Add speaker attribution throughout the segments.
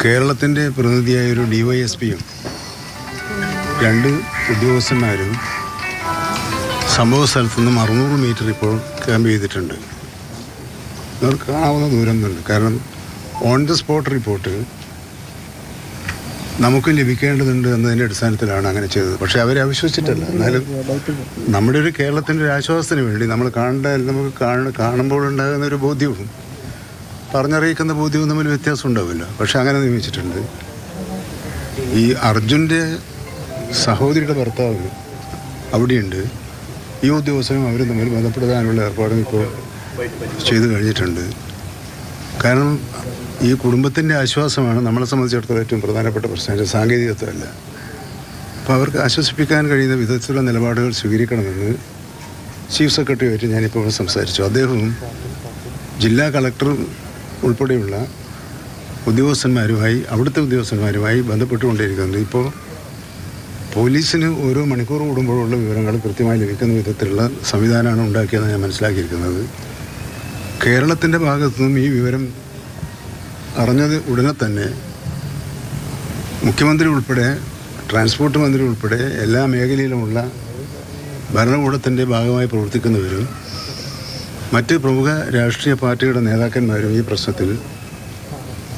Speaker 1: കേരളത്തിന്റെ പ്രതിനിധിയായ ഒരു D Y S പിയും രണ്ട് ഉദ്യോഗസ്ഥന്മാരും സംഭവ സ്ഥലത്തു നിന്നും അറുന്നൂറ് മീറ്റർ ഇപ്പോൾ ക്യാമ്പ് ചെയ്തിട്ടുണ്ട്. അവർക്ക് കാണാവുന്ന ദൂരം തന്നെ കാരണം ഓൺ ദ സ്പോട്ട് റിപ്പോർട്ട് നമുക്ക് ലഭിക്കേണ്ടതുണ്ട് എന്നതിന്റെ അടിസ്ഥാനത്തിലാണ് അങ്ങനെ ചെയ്തത്. പക്ഷേ അവരെ അവിശ്വസിച്ചിട്ടല്ല. എന്നാലും നമ്മുടെ ഒരു കേരളത്തിന്റെ ഒരു ആശ്വാസത്തിന് വേണ്ടി നമ്മൾ കാണേണ്ട നമുക്ക് കാണ കാണുമ്പോൾ ഉണ്ടാകുന്ന ഒരു ബോധ്യവും പറഞ്ഞറിയിക്കുന്ന ബോധ്യവും തമ്മിൽ വ്യത്യാസം ഉണ്ടാവില്ല. പക്ഷെ അങ്ങനെ നിയമിച്ചിട്ടുണ്ട്. ഈ അർജുന്റെ സഹോദരിയുടെ ഭർത്താവ് അവിടെയുണ്ട്. ഈ ഉദ്യോഗസ്ഥനും അവരും തമ്മിൽ ബന്ധപ്പെടുത്താനുള്ള ഏർപ്പാടും ഇപ്പോൾ ചെയ്തു കഴിഞ്ഞിട്ടുണ്ട്. കാരണം ഈ കുടുംബത്തിന്റെ ആശ്വാസമാണ് നമ്മളെ സംബന്ധിച്ചിടത്തോളം ഏറ്റവും പ്രധാനപ്പെട്ട പ്രശ്നം. സാങ്കേതികത്വമല്ല. അപ്പോൾ അവർക്ക് ആശ്വസിപ്പിക്കാൻ കഴിയുന്ന വിധത്തിലുള്ള നിലപാടുകൾ സ്വീകരിക്കണമെന്ന് ചീഫ് സെക്രട്ടറിയുമായിട്ട് ഞാനിപ്പോൾ സംസാരിച്ചു. അദ്ദേഹവും ജില്ലാ കളക്ടർ ഉൾപ്പെടെയുള്ള ഉദ്യോഗസ്ഥന്മാരുമായി അവിടുത്തെ ഉദ്യോഗസ്ഥന്മാരുമായി ബന്ധപ്പെട്ടുകൊണ്ടിരിക്കുന്നുണ്ട് ഇപ്പോൾ പോലീസിന് ഓരോ മണിക്കൂർ കൂടുമ്പോഴുള്ള വിവരങ്ങൾ കൃത്യമായി ലഭിക്കുന്ന വിധത്തിലുള്ള സംവിധാനമാണ് ഉണ്ടാക്കിയതെന്ന് ഞാൻ മനസ്സിലാക്കിയിരിക്കുന്നത്. കേരളത്തിന്റെ ഭാഗത്തു നിന്നും ഈ വിവരം അറിഞ്ഞത് ഉടനെ തന്നെ മുഖ്യമന്ത്രി ഉൾപ്പെടെ ട്രാൻസ്പോർട്ട് മന്ത്രി ഉൾപ്പെടെ എല്ലാ മേഖലയിലുമുള്ള ഭരണകൂടത്തിന്റെ ഭാഗമായി പ്രവർത്തിക്കുന്നവരും മറ്റ് പ്രമുഖ രാഷ്ട്രീയ പാർട്ടിയുടെ നേതാക്കന്മാരും ഈ പ്രശ്നത്തിൽ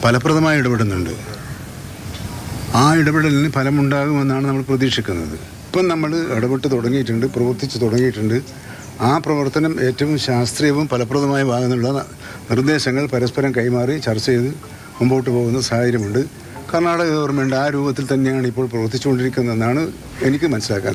Speaker 1: ഫലപ്രദമായി ഇടപെടുന്നുണ്ട്. ആ ഇടപെടലിന് ഫലമുണ്ടാകുമെന്നാണ് നമ്മൾ പ്രതീക്ഷിക്കുന്നത്. ഇപ്പം നമ്മൾ ഇടപെട്ട് തുടങ്ങിയിട്ടുണ്ട് പ്രവർത്തിച്ച് തുടങ്ങിയിട്ടുണ്ട്. ആ പ്രവർത്തനം ഏറ്റവും ശാസ്ത്രീയവും ഫലപ്രദമായുമാകുന്നുള്ള നിർദ്ദേശങ്ങൾ പരസ്പരം കൈമാറി ചർച്ച ചെയ്ത് മുമ്പോട്ട് പോകുന്ന സാഹചര്യമുണ്ട്. കർണാടക ഗവൺമെന്റ് ആ രൂപത്തിൽ തന്നെയാണ് ഇപ്പോൾ പ്രവർത്തിച്ചുകൊണ്ടിരിക്കുന്നതെന്നാണ് എനിക്ക് മനസ്സിലാക്കാൻ